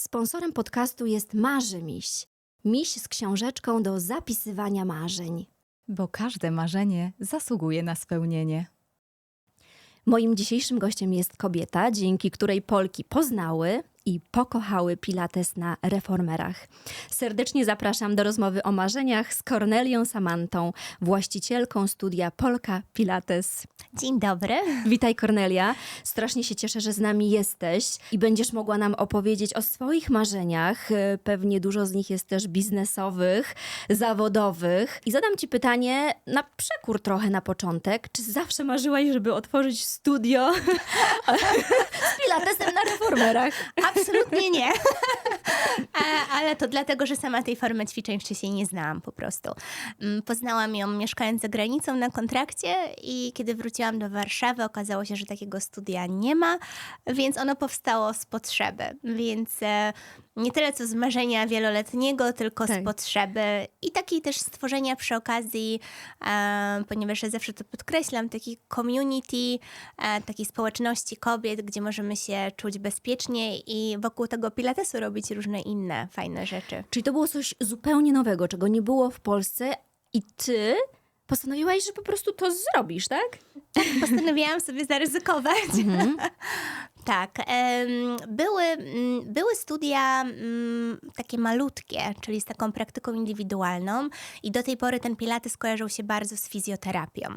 Sponsorem podcastu jest Marzy Miś. Miś z książeczką do zapisywania marzeń. Bo każde marzenie zasługuje na spełnienie. Moim dzisiejszym gościem jest kobieta, dzięki której Polki poznały i pokochały Pilates na reformerach. Serdecznie zapraszam do rozmowy o marzeniach z Kornelią Samantą, właścicielką studia Polka Pilates. Dzień dobry. Witaj Kornelia, strasznie się cieszę, że z nami jesteś i będziesz mogła nam opowiedzieć o swoich marzeniach. E, Pewnie dużo z nich jest też biznesowych, zawodowych. I zadam ci pytanie na przekór trochę na początek. Czy zawsze marzyłaś, żeby otworzyć studio z pilatesem na reformerach? Absolutnie nie. Ale to dlatego, że sama tej formy ćwiczeń wcześniej nie znałam po prostu. Mm, Poznałam ją mieszkając za granicą na kontrakcie i kiedy wróciłam do Warszawy, okazało się, że takiego studia nie ma, więc ono powstało z potrzeby. Więc e, nie tyle co z marzenia wieloletniego, tylko Tak. z potrzeby i takiej też stworzenia przy okazji, e, ponieważ ja zawsze to podkreślam, takiej community, e, takiej społeczności kobiet, gdzie możemy się czuć bezpiecznie i wokół tego pilatesu robić różne inne fajne rzeczy. Czyli to było coś zupełnie nowego, czego nie było w Polsce i ty postanowiłaś, że po prostu to zrobisz, tak? Postanowiłam sobie zaryzykować. Tak. Były, mm, były studia mm, takie malutkie, czyli z taką praktyką indywidualną i do tej pory ten pilates kojarzył się bardzo z fizjoterapią.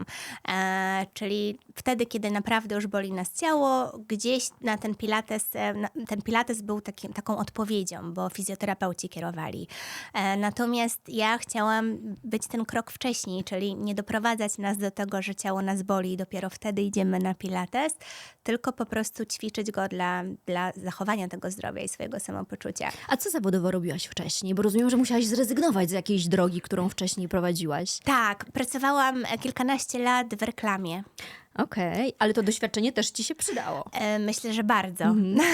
E, czyli wtedy, kiedy naprawdę już boli nas ciało, gdzieś na ten pilates, e, ten pilates był taką odpowiedzią, bo fizjoterapeuci kierowali. E, natomiast ja chciałam być ten krok wcześniej, czyli nie doprowadzać nas do tego, że ciało nas boli i dopiero wtedy idziemy na pilates, tylko po prostu ćwiczyć go dla, dla zachowania tego zdrowia i swojego samopoczucia. A co zawodowo robiłaś wcześniej? Bo rozumiem, że musiałaś zrezygnować z jakiejś drogi, którą wcześniej prowadziłaś. Tak, pracowałam e, kilkanaście lat w reklamie. Okej, ale to doświadczenie też ci się przydało. E, Myślę, że bardzo.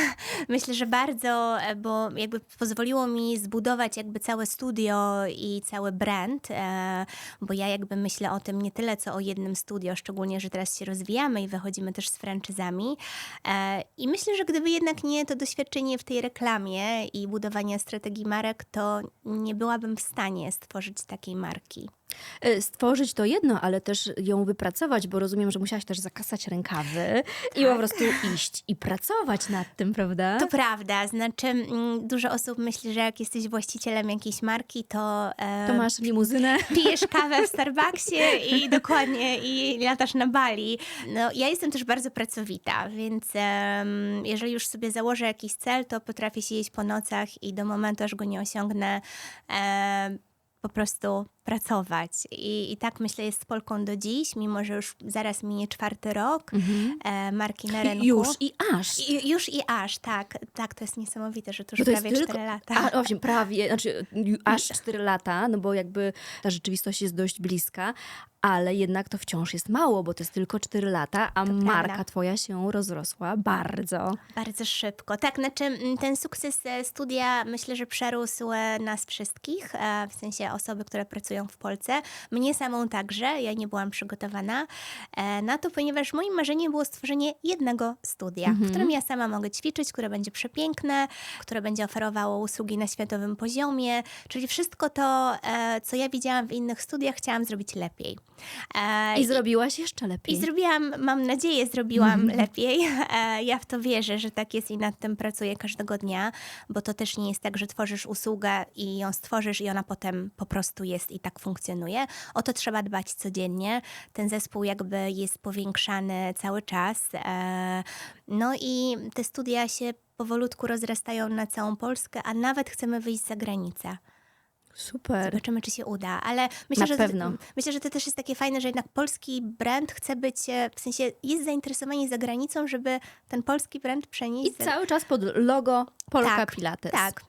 Myślę, że bardzo, e, bo jakby pozwoliło mi zbudować jakby całe studio i cały brand, e, bo ja jakby myślę o tym nie tyle co o jednym studio, szczególnie, że teraz się rozwijamy i wychodzimy też z franczyzami. I myślę, że gdyby jednak nie to doświadczenie w tej reklamie i budowania strategii marek, to nie byłabym w stanie stworzyć takiej marki. Y, Stworzyć to jedno, ale też ją wypracować, bo rozumiem, że musiałaś też zakasać rękawy i po prostu iść i pracować nad tym, prawda? To prawda, znaczy mm, dużo osób myśli, że jak jesteś właścicielem jakiejś marki, to, e, To masz limuzynę. pijesz kawę w Starbucksie i dokładnie i latasz na Bali. No, ja jestem też bardzo pracowita, więc em, jeżeli już sobie założę jakiś cel, to potrafię siedzieć po nocach i do momentu, aż go nie osiągnę, em, po prostu pracować. I, I tak myślę jest z Polką do dziś, mimo że już zaraz minie czwarty rok e, marki na rynku. I już i aż. I, już i aż, tak. Tak, to jest niesamowite, że to już to prawie tylko- 4 lata. A, właśnie, prawie, znaczy aż 4 lata, no bo jakby ta rzeczywistość jest dość bliska, ale jednak to wciąż jest mało, bo to jest tylko 4 lata, a marka prawda. twoja się rozrosła bardzo. Bardzo szybko. Tak, znaczy mm, ten sukces e, studia myślę, że przerósł e, nas wszystkich, e, w sensie osoby, które pracują w Polsce. Mnie samą także, ja nie byłam przygotowana e, na to, ponieważ moim marzeniem było stworzenie jednego studia, w którym ja sama mogę ćwiczyć, które będzie przepiękne, które będzie oferowało usługi na światowym poziomie, czyli wszystko to, e, co ja widziałam w innych studiach, chciałam zrobić lepiej. E, I zrobiłaś jeszcze lepiej. i zrobiłam, mam nadzieję, zrobiłam lepiej. E, Ja w to wierzę, że tak jest i nad tym pracuję każdego dnia, bo to też nie jest tak, że tworzysz usługę i ją stworzysz i ona potem po prostu jest i tak funkcjonuje. O to trzeba dbać codziennie. Ten zespół jakby jest powiększany cały czas. E, No i te studia się powolutku rozrastają na całą Polskę, a nawet chcemy wyjść za granicę. Super. Zobaczymy, czy się uda, ale myślę, Na że pewno. myślę, że to też jest takie fajne, że jednak polski brand chce być, e, w sensie jest zainteresowanie za granicą, żeby ten polski brand przenieść. I cały czas pod logo Polka Tak, Pilates. Tak.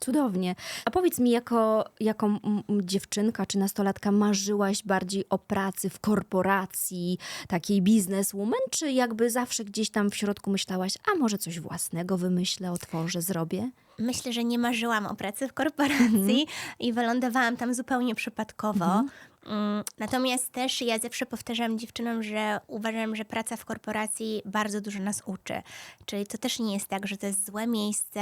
Cudownie. A powiedz mi, jako, jako dziewczynka czy nastolatka marzyłaś bardziej o pracy w korporacji, takiej bizneswoman, czy jakby zawsze gdzieś tam w środku myślałaś, a może coś własnego wymyślę, otworzę, zrobię? Myślę, że nie marzyłam o pracy w korporacji i wylądowałam tam zupełnie przypadkowo. Mm, Natomiast też ja zawsze powtarzam dziewczynom, że uważam, że praca w korporacji bardzo dużo nas uczy. Czyli to też nie jest tak, że to jest złe miejsce,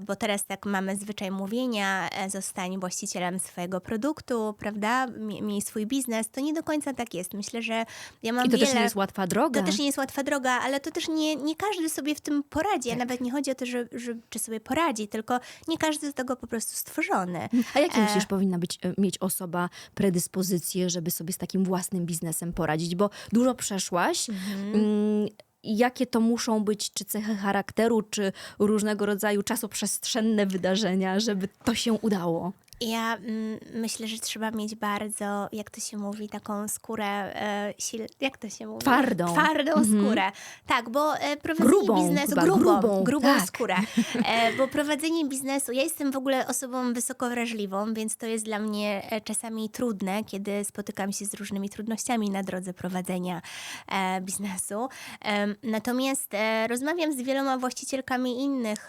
bo teraz tak mamy zwyczaj mówienia, e, zostań właścicielem swojego produktu, prawda? Mie- Miej swój biznes. To nie do końca tak jest. Myślę, że ja mam I to wiele... też nie jest łatwa droga. To też nie jest łatwa droga, ale to też nie, nie każdy sobie w tym poradzi. A Tak. nawet nie chodzi o to, że, że, czy sobie poradzi, tylko nie każdy jest do tego po prostu stworzony. A jakie myślisz, powinna być, e, mieć osoba predyspozycje, żeby sobie z takim własnym biznesem poradzić? Bo dużo przeszłaś. Mhm. Mm, Jakie to muszą być, czy cechy charakteru, czy różnego rodzaju czasoprzestrzenne wydarzenia, żeby to się udało? Ja mm, myślę, że trzeba mieć bardzo, jak to się mówi, taką skórę, e, sil, jak to się mówi? Twardą. Twardą Mhm. skórę. Tak, bo e, prowadzenie Grubą biznesu, chyba, grubą, grubą, grubą, tak. skórę. E, bo prowadzenie biznesu, ja jestem w ogóle osobą wysoko wrażliwą, więc to jest dla mnie e, czasami trudne, kiedy spotykam się z różnymi trudnościami na drodze prowadzenia e, biznesu. Natomiast e, rozmawiam z wieloma właścicielkami innych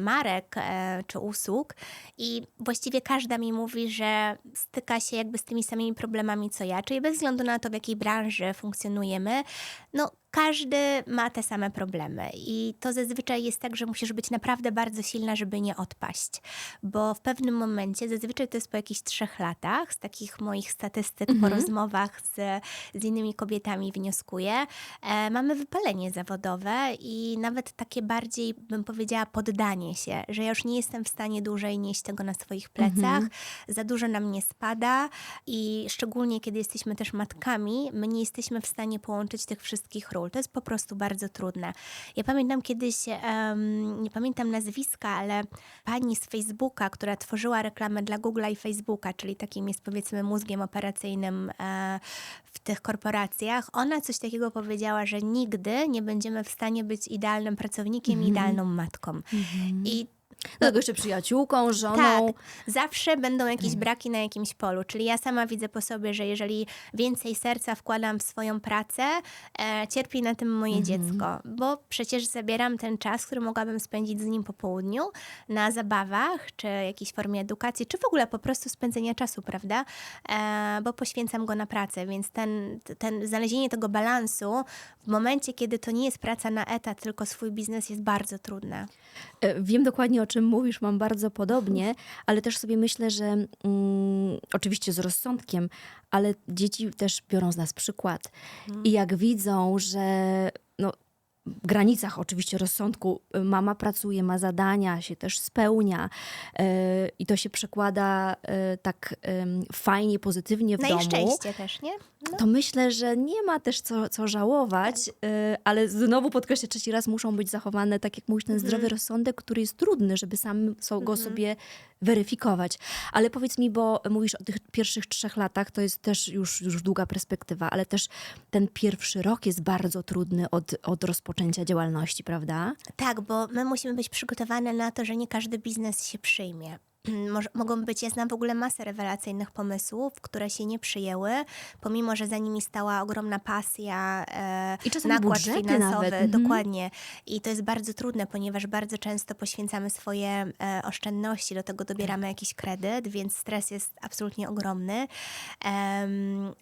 marek e, czy usług i właściwie każda mi mówi, że styka się jakby z tymi samymi problemami co ja, czyli bez względu na to, w jakiej branży funkcjonujemy, no każdy ma te same problemy. I to zazwyczaj jest tak, że musisz być naprawdę bardzo silna, żeby nie odpaść, bo w pewnym momencie, zazwyczaj to jest po jakichś trzech latach, z takich moich statystyk po rozmowach z, z innymi kobietami wnioskuję, e, mamy wypalenie zawodowe i nawet takie bardziej, bym powiedziała, poddanie się, że ja już nie jestem w stanie dłużej nieść tego na swoich plecach, za dużo nam nie spada i szczególnie kiedy jesteśmy też matkami, my nie jesteśmy w stanie połączyć tych wszystkich ról. To jest po prostu bardzo trudne. Ja pamiętam kiedyś, em, nie pamiętam nazwiska, ale pani z Facebooka, która tworzyła reklamę dla Google'a i Facebooka, czyli takim jest powiedzmy mózgiem operacyjnym e, w tych korporacjach, ona coś takiego powiedziała, że nigdy nie będziemy w stanie być idealnym pracownikiem i idealną matką. I Do tego jeszcze przyjaciółką, żoną. tak, zawsze będą jakieś braki na jakimś polu. Czyli ja sama widzę po sobie, że jeżeli więcej serca wkładam w swoją pracę, e, cierpi na tym moje dziecko, bo przecież zabieram ten czas, który mogłabym spędzić z nim po południu na zabawach, czy jakiejś formie edukacji, czy w ogóle po prostu spędzenia czasu, prawda? E, bo poświęcam go na pracę, więc ten, ten znalezienie tego balansu w momencie, kiedy to nie jest praca na etat, tylko swój biznes jest bardzo trudne. E, Wiem dokładnie o czym mówisz, mam bardzo podobnie, ale też sobie myślę, że mm, oczywiście z rozsądkiem, ale dzieci też biorą z nas przykład. I jak widzą, że no, granicach oczywiście rozsądku y, mama pracuje, ma zadania, się też spełnia e, i to się przekłada e, tak fajnie, pozytywnie w domu ich szczęście też, nie? No. to myślę, że nie ma też co, co żałować, y, ale znowu podkreślę trzeci raz, muszą być zachowane, tak jak mówisz, ten zdrowy rozsądek, który jest trudny, żeby sam go sobie weryfikować. Ale powiedz mi, bo mówisz o tych pierwszych trzech latach, to jest też już, już długa perspektywa, ale też ten pierwszy rok jest bardzo trudny od, od rozpoczęcia działalności, prawda? Tak, bo my musimy być przygotowane na to, że nie każdy biznes się przyjmie. Może, mogą być, ja znam w ogóle masę rewelacyjnych pomysłów, które się nie przyjęły, pomimo, że za nimi stała ogromna pasja, e, I czasami nakład finansowy, nawet, mhm. dokładnie. I to jest bardzo trudne, ponieważ bardzo często poświęcamy swoje e, oszczędności, do tego dobieramy Tak. jakiś kredyt, więc stres jest absolutnie ogromny.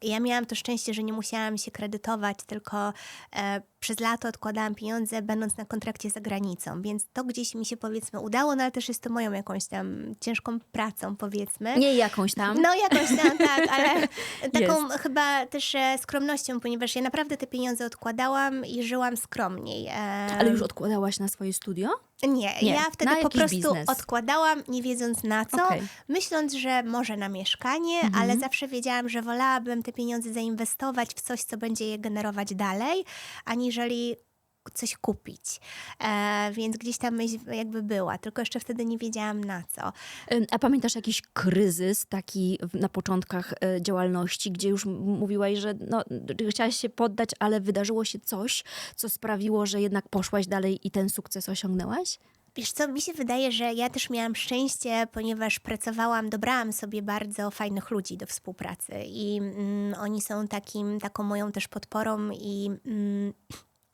Ja miałam to szczęście, że nie musiałam się kredytować, tylko e, przez lato odkładałam pieniądze, będąc na kontrakcie za granicą, więc to gdzieś mi się powiedzmy udało, no ale też jest to moją jakąś tam ciężką pracą, powiedzmy. Nie jakąś tam. No jakoś tam, tak, ale taką chyba też e, skromnością, ponieważ ja naprawdę te pieniądze odkładałam i żyłam skromniej. E, Ale już odkładałaś na swoje studio? nie, Nie, ja wtedy po prostu biznes. odkładałam, nie wiedząc na co, Okej. myśląc, że może na mieszkanie, Mhm. ale zawsze wiedziałam, że wolałabym te pieniądze zainwestować w coś, co będzie je generować dalej, aniżeli coś kupić. E, więc gdzieś tam myśl jakby była, tylko jeszcze wtedy nie wiedziałam na co. A pamiętasz jakiś kryzys taki na początkach y, działalności, gdzie już mówiłaś, że no, chciałaś się poddać, ale wydarzyło się coś, co sprawiło, że jednak poszłaś dalej i ten sukces osiągnęłaś? Wiesz co, mi się wydaje, że ja też miałam szczęście, ponieważ pracowałam, dobrałam sobie bardzo fajnych ludzi do współpracy i mm, oni są takim, taką moją też podporą i mm,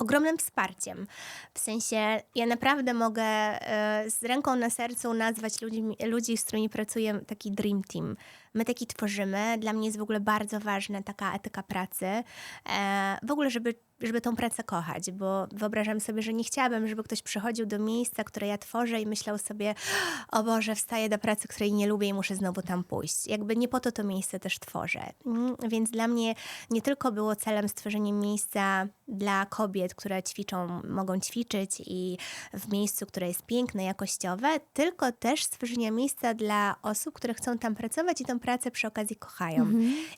ogromnym wsparciem. W sensie ja naprawdę mogę e, z ręką na sercu nazwać ludzi, ludzi, z którymi pracuję, taki dream team. My taki tworzymy. Dla mnie jest w ogóle bardzo ważna taka etyka pracy. E, w ogóle, żeby, żeby tą pracę kochać, bo wyobrażam sobie, że nie chciałabym, żeby ktoś przychodził do miejsca, które ja tworzę i myślał sobie, o Boże, wstaję do pracy, której nie lubię i muszę znowu tam pójść. Jakby nie po to to miejsce też tworzę. Mm, Więc dla mnie nie tylko było celem stworzenie miejsca dla kobiet, które ćwiczą, mogą ćwiczyć i w miejscu, które jest piękne, jakościowe, tylko też stworzenie miejsca dla osób, które chcą tam pracować i tą pracę przy okazji kochają.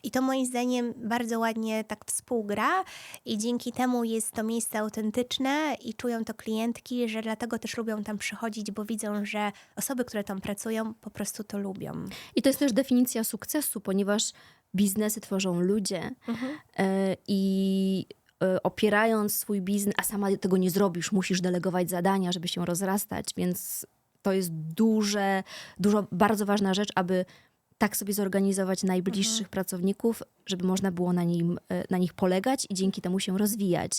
I to moim zdaniem bardzo ładnie tak współgra i dzięki temu jest to miejsce autentyczne i czują to klientki, że dlatego też lubią tam przychodzić, bo widzą, że osoby, które tam pracują, po prostu to lubią. I to jest też definicja sukcesu, ponieważ biznesy tworzą ludzie e, i e, opierając swój biznes, a sama tego nie zrobisz, musisz delegować zadania, żeby się rozrastać, więc to jest duże, dużo, bardzo ważna rzecz, aby tak sobie zorganizować najbliższych pracowników, żeby można było na, nim, e, na nich polegać i dzięki temu się rozwijać.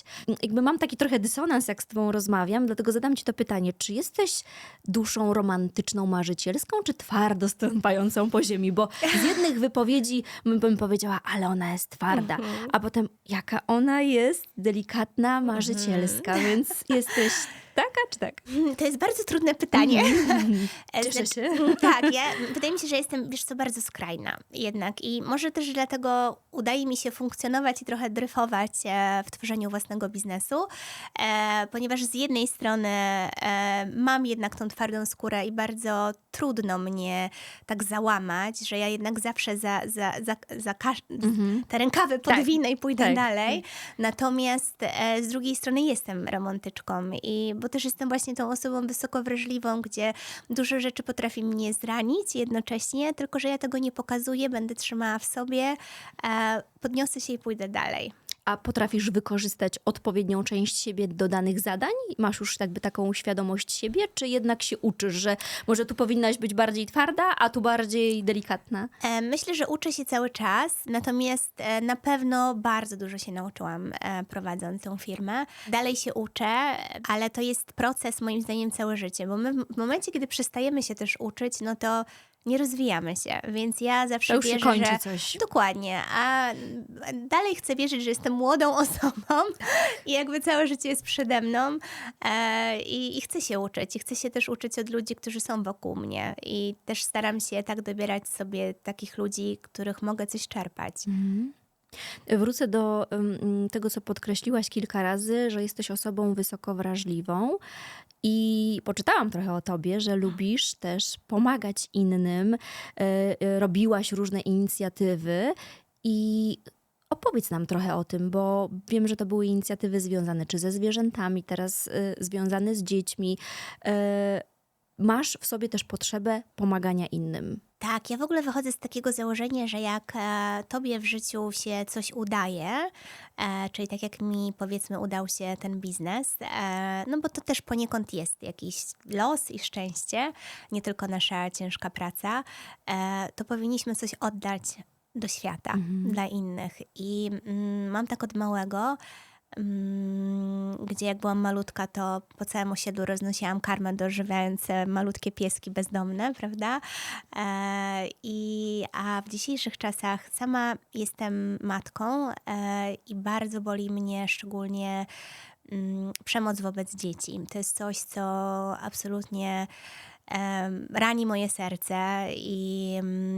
Jakby mam taki trochę dysonans, jak z tobą rozmawiam, dlatego zadam ci to pytanie, czy jesteś duszą romantyczną, marzycielską, czy twardo stąpającą po ziemi? Bo z jednych wypowiedzi bym, bym powiedziała, ale ona jest twarda, a potem jaka ona jest delikatna, marzycielska, więc jesteś taka czy tak? To jest bardzo trudne pytanie. Cieszę znaczy- się. Tak, ja, wydaje mi się, że jestem, wiesz co, bardzo skrajna jednak i może też dlatego udaje mi się funkcjonować i trochę dryfować e, w tworzeniu własnego biznesu, e, ponieważ z jednej strony e, mam jednak tą twardą skórę i bardzo trudno mnie tak załamać, że ja jednak zawsze za, za, za, za każ- te rękawy podwinę i pójdę tak. dalej. Natomiast e, z drugiej strony jestem romantyczką i bo też jestem właśnie tą osobą wysoko wrażliwą, gdzie dużo rzeczy potrafi mnie zranić jednocześnie, tylko że ja tego nie pokazuję, będę trzymała w sobie, e, podniosę się i pójdę dalej. A potrafisz wykorzystać odpowiednią część siebie do danych zadań? Masz już jakby taką świadomość siebie, czy jednak się uczysz, że może tu powinnaś być bardziej twarda, a tu bardziej delikatna? E, Myślę, że uczę się cały czas, natomiast e, na pewno bardzo dużo się nauczyłam e, prowadząc tą firmę. Dalej się uczę, ale to jest proces moim zdaniem całe życie, bo my w momencie, kiedy przestajemy się też uczyć, no to nie rozwijamy się, więc ja zawsze To już się wierzę, kończy że... coś. Dokładnie, a dalej chcę wierzyć, że jestem młodą osobą i jakby całe życie jest przede mną e, i, i chcę się uczyć. I chcę się też uczyć od ludzi, którzy są wokół mnie i też staram się tak dobierać sobie takich ludzi, których mogę coś czerpać. Wrócę do tego, co podkreśliłaś kilka razy, że jesteś osobą wysoko wrażliwą i poczytałam trochę o tobie, że lubisz też pomagać innym, y, y, robiłaś różne inicjatywy i opowiedz nam trochę o tym, bo wiem, że to były inicjatywy związane czy ze zwierzętami, teraz y, związane z dziećmi. Masz w sobie też potrzebę pomagania innym. Tak, ja w ogóle wychodzę z takiego założenia, że jak e, tobie w życiu się coś udaje, e, czyli tak jak mi powiedzmy udał się ten biznes, e, no bo to też poniekąd jest jakiś los i szczęście, nie tylko nasza ciężka praca, e, to powinniśmy coś oddać do świata, dla innych. I mm, mam tak od małego, gdzie jak byłam malutka, to po całym osiedlu roznosiłam karmę dożywiając malutkie pieski bezdomne, prawda? E, i, a w dzisiejszych czasach sama jestem matką e, i bardzo boli mnie szczególnie mm, przemoc wobec dzieci. To jest coś, co absolutnie rani moje serce i mm,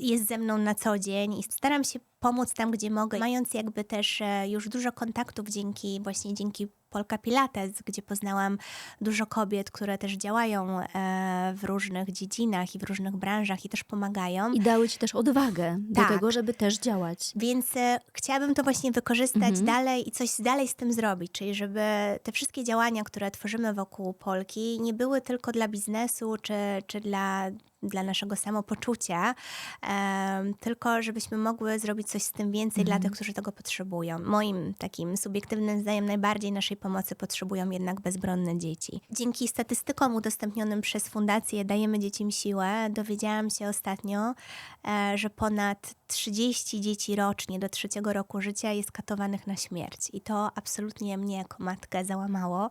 jest ze mną na co dzień i staram się pomóc tam, gdzie mogę, mając jakby też e, już dużo kontaktów dzięki właśnie dzięki Polka Pilates, gdzie poznałam dużo kobiet, które też działają e, w różnych dziedzinach i w różnych branżach i też pomagają. I dały ci też odwagę do Tak. tego, żeby też działać. Więc e, chciałabym to właśnie wykorzystać dalej i coś dalej z tym zrobić, czyli żeby te wszystkie działania, które tworzymy wokół Polki, nie były tylko dla biznesu czy, czy dla dla naszego samopoczucia, tylko żebyśmy mogły zrobić coś z tym więcej dla tych, którzy tego potrzebują. Moim takim subiektywnym zdaniem najbardziej naszej pomocy potrzebują jednak bezbronne dzieci. Dzięki statystykom udostępnionym przez fundację Dajemy Dzieciom Siłę dowiedziałam się ostatnio, e, że ponad 30 dzieci rocznie do trzeciego roku życia jest katowanych na śmierć. I to absolutnie mnie jako matkę załamało,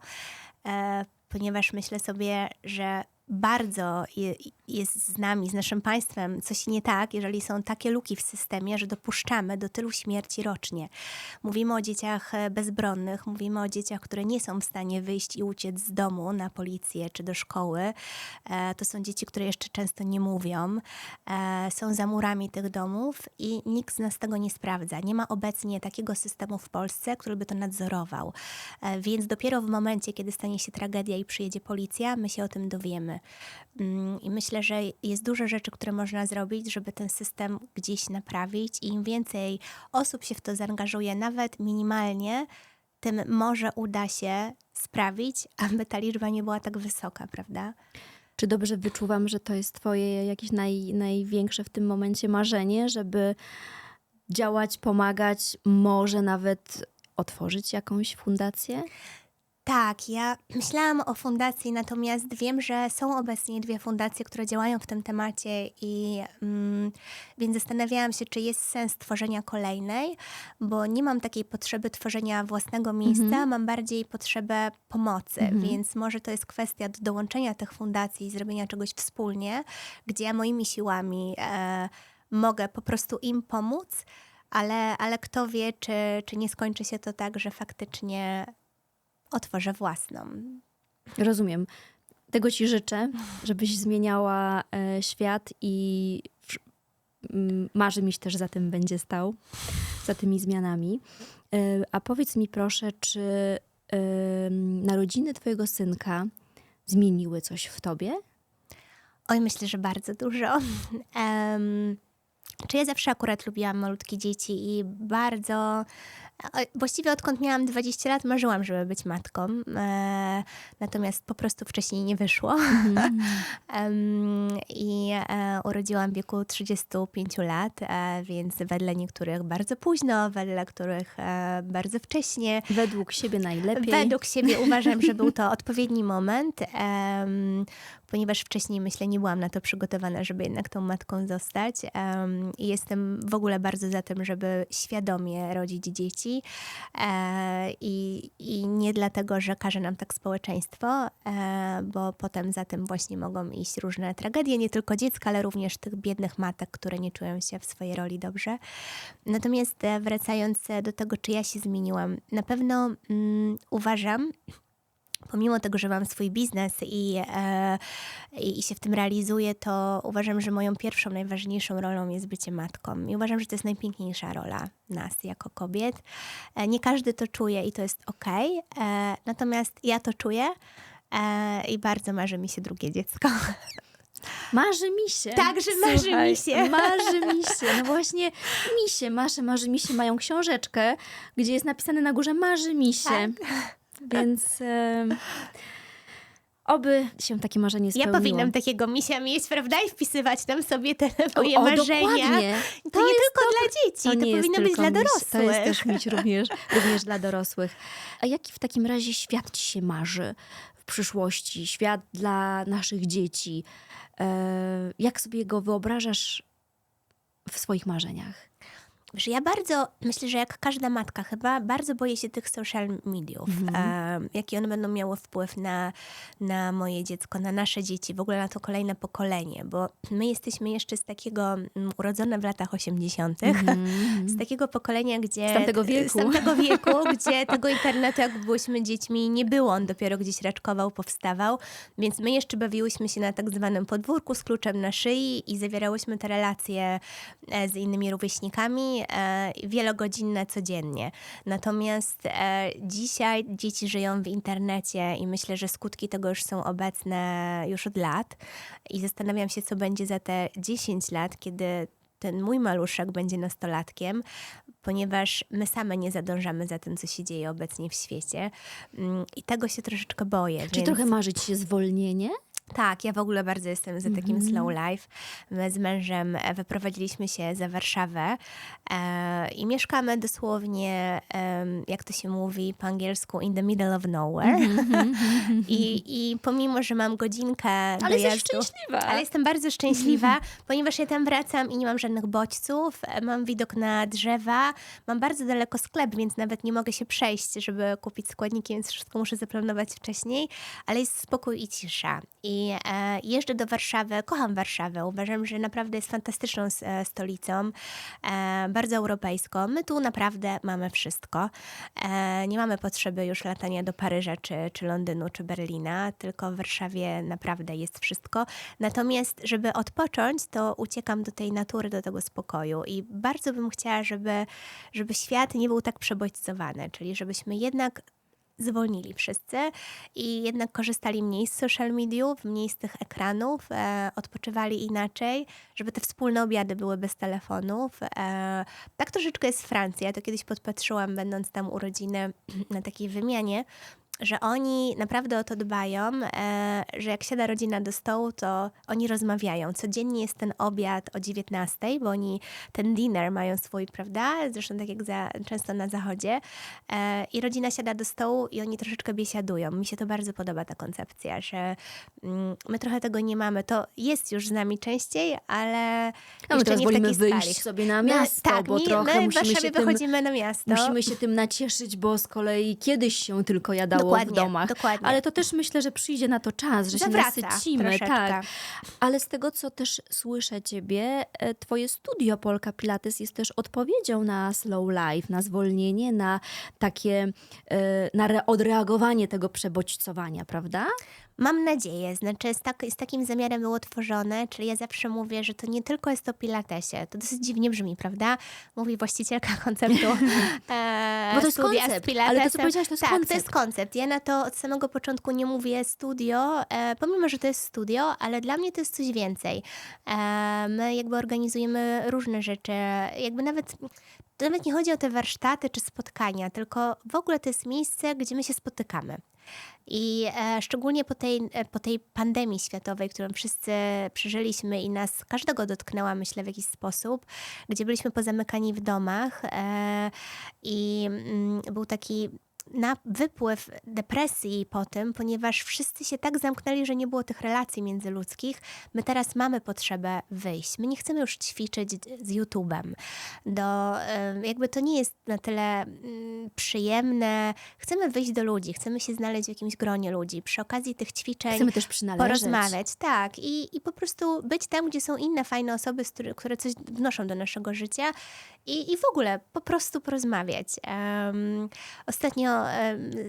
e, ponieważ myślę sobie, że bardzo jest z nami, z naszym państwem coś nie tak, jeżeli są takie luki w systemie, że dopuszczamy do tylu śmierci rocznie. Mówimy o dzieciach e, bezbronnych, mówimy o dzieciach, które nie są w stanie wyjść i uciec z domu na policję czy do szkoły. E, to są dzieci, które jeszcze często nie mówią, e, są za murami tych domów i nikt z nas tego nie sprawdza. Nie ma obecnie takiego systemu w Polsce, który by to nadzorował. Więc dopiero w momencie, kiedy stanie się tragedia i przyjedzie policja, my się o tym dowiemy. Mm, I myślę, że jest dużo rzeczy, które można zrobić, żeby ten system gdzieś naprawić i im więcej osób się w to zaangażuje, nawet minimalnie, tym może uda się sprawić, aby ta liczba nie była tak wysoka, prawda? Czy dobrze wyczuwam, że to jest twoje jakieś naj, największe w tym momencie marzenie, żeby działać, pomagać, może nawet otworzyć jakąś fundację? Tak, ja myślałam o fundacji, natomiast wiem, że są obecnie dwie fundacje, które działają w tym temacie i mm, więc zastanawiałam się, czy jest sens tworzenia kolejnej, bo nie mam takiej potrzeby tworzenia własnego miejsca, mam bardziej potrzebę pomocy, więc może to jest kwestia do dołączenia tych fundacji i zrobienia czegoś wspólnie, gdzie ja moimi siłami e, mogę po prostu im pomóc, ale, ale kto wie, czy, czy nie skończy się to tak, że faktycznie otworzę własną. Rozumiem. Tego ci życzę, żebyś zmieniała e, świat i marzy mi się też za tym będzie stał, za tymi zmianami. E, a powiedz mi proszę, czy e, narodziny twojego synka zmieniły coś w tobie? Oj, myślę, że bardzo dużo. Em, czy ja zawsze akurat lubiłam malutkie dzieci i bardzo. Właściwie odkąd miałam 20 lat, marzyłam, żeby być matką. E, natomiast po prostu wcześniej nie wyszło. Em, I e, urodziłam w wieku 35 lat, e, więc wedle niektórych bardzo późno, wedle których e, bardzo wcześnie. Według siebie najlepiej. Według siebie uważam, że był to odpowiedni moment, ponieważ wcześniej, myślę, nie byłam na to przygotowana, żeby jednak tą matką zostać. I jestem w ogóle bardzo za tym, żeby świadomie rodzić dzieci. E, I, I nie dlatego, że każe nam tak społeczeństwo, e, bo potem za tym właśnie mogą iść różne tragedie, nie tylko dziecka, ale również tych biednych matek, które nie czują się w swojej roli dobrze. Natomiast e, wracając e, do tego, czy ja się zmieniłam, na pewno mm, uważam, pomimo tego, że mam swój biznes i, e, i, się w tym realizuję, to uważam, że moją pierwszą, najważniejszą rolą jest bycie matką. I uważam, że to jest najpiękniejsza rola nas jako kobiet. E, nie każdy to czuje i to jest okej, e, natomiast ja to czuję e, i bardzo marzy mi się drugie dziecko. Marzy mi się. Także marzy mi się. Marzy mi się. No właśnie, mi się marzy, marzy mi się. Mają książeczkę, gdzie jest napisane na górze marzy mi się. Tak. Więc oby się takie marzenie Ja spełniło. powinnam takiego misia mieć, prawda? I wpisywać tam sobie te moje o, marzenia. Dokładnie. To, nie tylko dla dzieci, to, nie jest powinno być dla dorosłych. To jest też miś również, również dla dorosłych. A jaki w takim razie świat ci się marzy w przyszłości? Świat dla naszych dzieci? E, jak sobie go wyobrażasz w swoich marzeniach? Wiesz, ja bardzo, myślę, że jak każda matka chyba, bardzo boję się tych social mediów. E, jaki one będą miały wpływ na, na moje dziecko, na nasze dzieci, w ogóle na to kolejne pokolenie, bo my jesteśmy jeszcze z takiego, mm, urodzone w latach 80., z takiego pokolenia, gdzie... Mhm. Z tamtego wieku. Z tamtego wieku, gdzie tego internetu, jak byłyśmy dziećmi, nie było. On dopiero gdzieś raczkował, powstawał, więc my jeszcze bawiłyśmy się na tak zwanym podwórku z kluczem na szyi i zawierałyśmy te relacje e, z innymi rówieśnikami e, wielogodzinne codziennie. Natomiast e, dzisiaj dzieci żyją w internecie i myślę, że skutki tego już są obecne już od lat i zastanawiam się, co będzie za te 10 lat, kiedy ten mój maluszek będzie nastolatkiem, ponieważ my same nie zadążamy za tym, co się dzieje obecnie w świecie. Mm, I tego się troszeczkę boję. Czy więc... trochę marzy ci się zwolnienie? Tak, ja w ogóle bardzo jestem za takim Mhm. slow life. My z mężem e, wyprowadziliśmy się za Warszawę e, i mieszkamy dosłownie, em, jak to się mówi po angielsku, in the middle of nowhere. Mhm, I, I pomimo, że mam godzinkę Ale dojazdu, szczęśliwa. ale jestem bardzo szczęśliwa, ponieważ ja tam wracam i nie mam żadnych bodźców, e, mam widok na drzewa, mam bardzo daleko sklep, więc nawet nie mogę się przejść, żeby kupić składniki, więc wszystko muszę zaplanować wcześniej, ale jest spokój i cisza. I e, jeżdżę do Warszawy, kocham Warszawę, uważam, że naprawdę jest fantastyczną e, stolicą, e, bardzo europejską. My tu naprawdę mamy wszystko. Nie mamy potrzeby już latania do Paryża, czy, czy Londynu, czy Berlina, tylko w Warszawie naprawdę jest wszystko. Natomiast, żeby odpocząć, to uciekam do tej natury, do tego spokoju i bardzo bym chciała, żeby, żeby świat nie był tak przebodźcowany, czyli żebyśmy jednak zwolnili wszyscy i jednak korzystali mniej z social mediów, mniej z tych ekranów, e, odpoczywali inaczej, żeby te wspólne obiady były bez telefonów. E, tak troszeczkę jest w Francji. Ja to kiedyś podpatrzyłam, będąc tam urodziny na takiej wymianie, że oni naprawdę o to dbają, e, że jak siada rodzina do stołu, to oni rozmawiają. Codziennie jest ten obiad o 19, bo oni ten dinner mają swój, prawda? Zresztą tak jak za, często na zachodzie. E, I rodzina siada do stołu i oni troszeczkę biesiadują. Mi się to bardzo podoba ta koncepcja, że mm, my trochę tego nie mamy. To jest już z nami częściej, ale No my teraz nie w wolimy wyjść skali. sobie na My- miasto, tak, bo mi, trochę my w musimy Warszawie się tym wychodzimy na miasto. Musimy się tym nacieszyć, bo z kolei kiedyś się tylko jadało Dokładnie, w domach. dokładnie. Ale to też myślę, że przyjdzie na to czas, że Zawraca się nasycimy. troszeczkę. Tak. Ale z tego, co też słyszę ciebie, e, twoje studio Polka Pilates jest też odpowiedzią na slow life, na zwolnienie, na takie, e, na re- odreagowanie tego przebodźcowania, prawda? Mam nadzieję, znaczy z, tak, z takim zamiarem było tworzone, czyli ja zawsze mówię, że to nie tylko jest o pilatesie. To dosyć dziwnie brzmi, prawda? Mówi właścicielka konceptu e, Bo to jest koncept, pilatesem. ale to, co powiedziałaś, to jest tak, to koncept. jest koncept. Ja na to od samego początku nie mówię studio, e, pomimo, że to jest studio, ale dla mnie to jest coś więcej. E, my jakby organizujemy różne rzeczy, jakby nawet... To nawet nie chodzi o te warsztaty czy spotkania, tylko w ogóle to jest miejsce, gdzie my się spotykamy. I e, szczególnie po tej, e, po tej pandemii światowej, którą wszyscy przeżyliśmy i nas każdego dotknęła, myślę, w jakiś sposób, gdzie byliśmy pozamykani w domach e, i mm, był taki na wypływ depresji po tym, ponieważ wszyscy się tak zamknęli, że nie było tych relacji międzyludzkich. My teraz mamy potrzebę wyjść. My nie chcemy już ćwiczyć z YouTube'em. Do, jakby to nie jest na tyle mm, przyjemne. Chcemy wyjść do ludzi, chcemy się znaleźć w jakimś gronie ludzi. Przy okazji tych ćwiczeń Chcemy też porozmawiać, tak. I, I po prostu być tam, gdzie są inne fajne osoby, które coś wnoszą do naszego życia i, i w ogóle po prostu porozmawiać. Em, ostatnio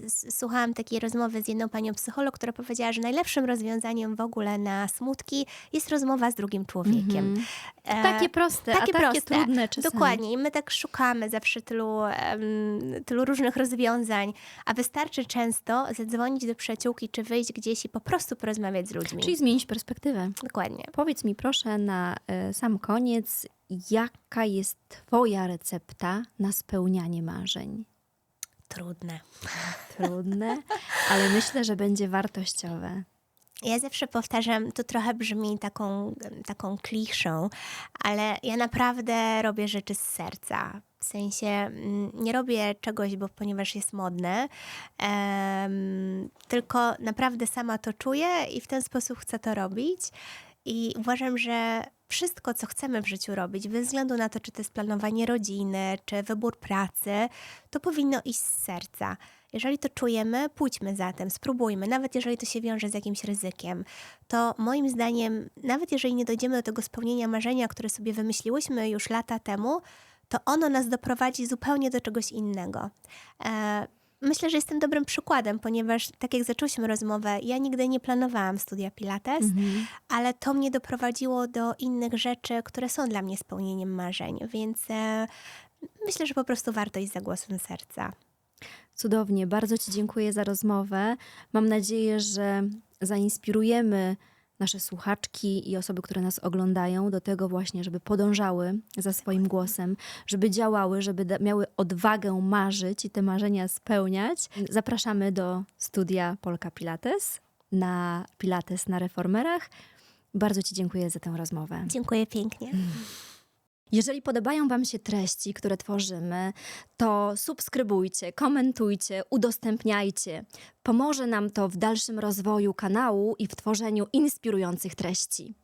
słuchałam takiej rozmowy z jedną panią psycholog, która powiedziała, że najlepszym rozwiązaniem w ogóle na smutki jest rozmowa z drugim człowiekiem. E, Takie proste, a takie proste. trudne czasami. Dokładnie. I my tak szukamy zawsze tylu, tylu różnych rozwiązań, a wystarczy często zadzwonić do przyjaciółki czy wyjść gdzieś i po prostu porozmawiać z ludźmi. Czyli zmienić perspektywę. Dokładnie. Powiedz mi proszę na e, sam koniec, jaka jest Twoja recepta na spełnianie marzeń? Trudne. Trudne, ale myślę, że będzie wartościowe. Ja zawsze powtarzam, to trochę brzmi taką, taką kliszą, ale ja naprawdę robię rzeczy z serca. W sensie mm, nie robię czegoś, bo ponieważ jest modne, em, tylko naprawdę sama to czuję i w ten sposób chcę to robić. I uważam, że wszystko, co chcemy w życiu robić, bez względu na to, czy to jest planowanie rodziny, czy wybór pracy, to powinno iść z serca. Jeżeli to czujemy, pójdźmy za tym, spróbujmy, nawet jeżeli to się wiąże z jakimś ryzykiem. To moim zdaniem, nawet jeżeli nie dojdziemy do tego spełnienia marzenia, które sobie wymyśliłyśmy już lata temu, to ono nas doprowadzi zupełnie do czegoś innego. E, Myślę, że jestem dobrym przykładem, ponieważ tak jak zaczęłyśmy rozmowę, ja nigdy nie planowałam studia Pilates, ale to mnie doprowadziło do innych rzeczy, które są dla mnie spełnieniem marzeń, więc e, myślę, że po prostu warto iść za głosem serca. Cudownie, bardzo Ci dziękuję za rozmowę. Mam nadzieję, że zainspirujemy nasze słuchaczki i osoby, które nas oglądają, do tego właśnie, żeby podążały za swoim głosem, żeby działały, żeby miały odwagę marzyć i te marzenia spełniać. Zapraszamy do studia Polka Pilates. na Pilates na reformerach. Bardzo Ci dziękuję za tę rozmowę. Dziękuję pięknie. Jeżeli podobają Wam się treści, które tworzymy, to subskrybujcie, komentujcie, udostępniajcie. Pomoże nam to w dalszym rozwoju kanału i w tworzeniu inspirujących treści.